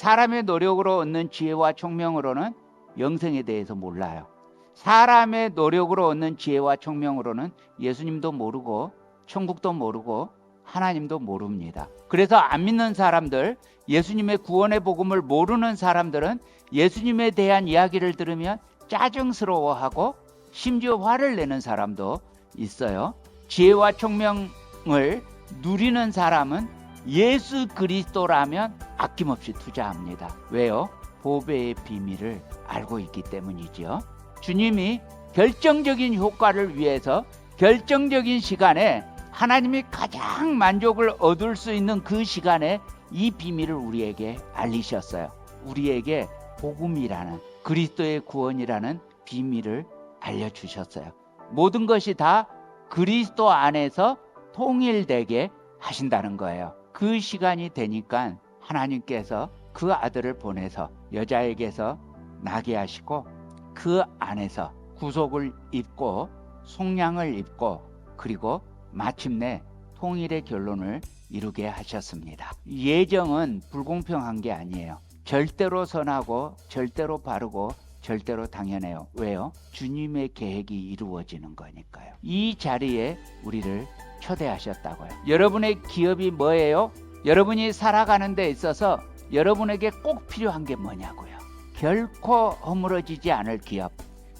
사람의 노력으로 얻는 지혜와 총명으로는 영생에 대해서 몰라요. 사람의 노력으로 얻는 지혜와 총명으로는 예수님도 모르고 천국도 모르고 하나님도 모릅니다. 그래서 안 믿는 사람들, 예수님의 구원의 복음을 모르는 사람들은 예수님에 대한 이야기를 들으면 짜증스러워하고 심지어 화를 내는 사람도 있어요. 지혜와 총명을 누리는 사람은 예수 그리스도라면 아낌없이 투자합니다. 왜요? 보배의 비밀을 알고 있기 때문이지요. 주님이 결정적인 효과를 위해서 결정적인 시간에 하나님이 가장 만족을 얻을 수 있는 그 시간에 이 비밀을 우리에게 알리셨어요. 우리에게 복음이라는 그리스도의 구원이라는 비밀을 알려주셨어요. 모든 것이 다 그리스도 안에서 통일되게 하신다는 거예요. 그 시간이 되니까 하나님께서 그 아들을 보내서 여자에게서 나게 하시고 그 안에서 구속을 입고 속량을 입고 그리고 마침내 통일의 결론을 이루게 하셨습니다. 예정은 불공평한 게 아니에요. 절대로 선하고 절대로 바르고 절대로 당연해요. 왜요? 주님의 계획이 이루어지는 거니까요. 이 자리에 우리를 초대하셨다고요. 여러분의 기업이 뭐예요? 여러분이 살아가는 데 있어서 여러분에게 꼭 필요한 게 뭐냐고요. 결코 허물어지지 않을 기업,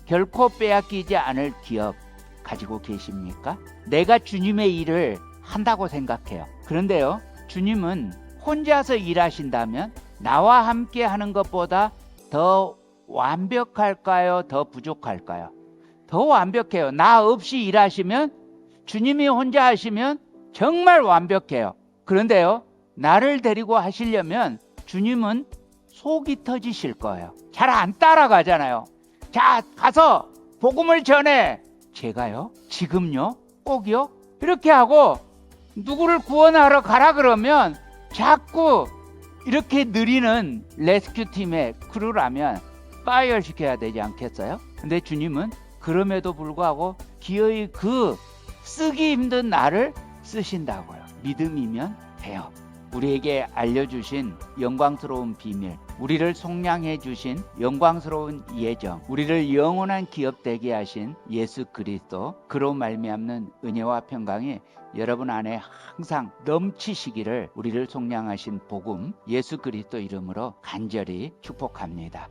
결코 빼앗기지 않을 기업 가지고 계십니까? 내가 주님의 일을 한다고 생각해요. 그런데요, 주님은 혼자서 일하신다면 나와 함께 하는 것보다 더 완벽할까요? 더 부족할까요? 더 완벽해요. 나 없이 일하시면 주님이 혼자 하시면 정말 완벽해요. 그런데요, 나를 데리고 하시려면 주님은 속이 터지실 거예요. 잘 안 따라가잖아요. 자, 가서 복음을 전해. 제가요? 지금요? 꼭요? 이렇게 하고 누구를 구원하러 가라 그러면 자꾸 이렇게 느리는 레스큐 팀의 크루라면 파이어 시켜야 되지 않겠어요? 근데 주님은 그럼에도 불구하고 기어이 그 쓰기 힘든 나를 쓰신다고요. 믿음이면 돼요. 우리에게 알려주신 영광스러운 비밀, 우리를 속량해 주신 영광스러운 예정, 우리를 영원한 기업 되게 하신 예수 그리스도, 그로 말미암는 은혜와 평강이 여러분 안에 항상 넘치시기를 우리를 속량하신 복음 예수 그리스도 이름으로 간절히 축복합니다.